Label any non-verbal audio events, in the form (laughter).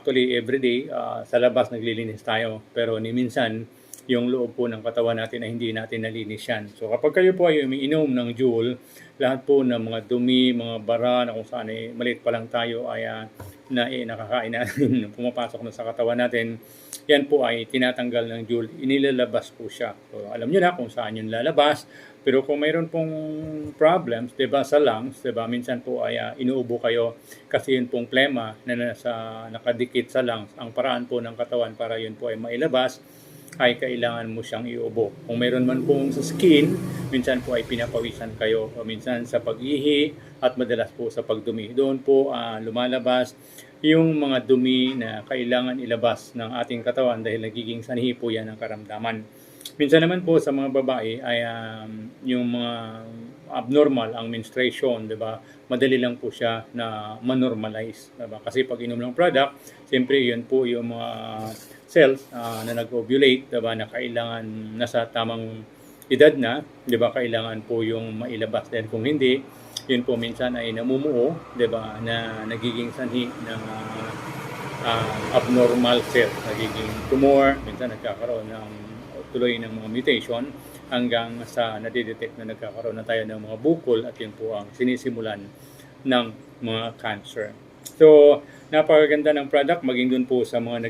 Actually, everyday uh, sa labas naglilinis tayo. Pero ni minsan, yung loob po ng katawan natin ay hindi natin nalinis yan. So kapag kayo po ay umiinom ng Juul, lahat po ng mga dumi, mga bara na kung saan ay maliit pa lang tayo ay ah, na eh, nakakain natin, (laughs) pumapasok na sa katawan natin, yan po ay tinatanggal ng Juul, inilalabas po siya. So, alam nyo na kung saan yun lalabas, pero kung mayroon pong problems, 'di ba, sa lungs, 'di ba, minsan po ay ah, inuubo kayo kasi yun pong plema na nasa nakadikit sa lungs. Ang paraan po ng katawan para yun po ay mailabas ay kailangan mo siyang iubo. Kung mayroon man pong sa skin, minsan po ay pinapawisan kayo o minsan sa pag-ihi at madalas po sa pagdumi. Doon po ah, lumalabas yung mga dumi na kailangan ilabas ng ating katawan dahil nagiging sanhi po yan ng karamdaman. Minsan naman po sa mga babae ay um, yung mga abnormal ang menstruation, 'di ba? Madali lang po siya na manormalize, 'di ba? Kasi pag inom ng product, siyempre 'yun po yung mga cells ah, na nag-ovulate, 'di ba? Na kailangan nasa tamang edad na, 'di ba? Kailangan po yung mailabas din kung hindi, yun po minsan ay namumuo, 'di ba? Na nagiging sanhi ng ah, ah, abnormal cell, nagiging tumor, minsan nagkakaroon ng tuloy ng mga mutation hanggang sa nadidetect na nagkakaroon na tayo ng mga bukol at yun po ang sinisimulan ng mga cancer. So, napakaganda ng product maging dun po sa mga nag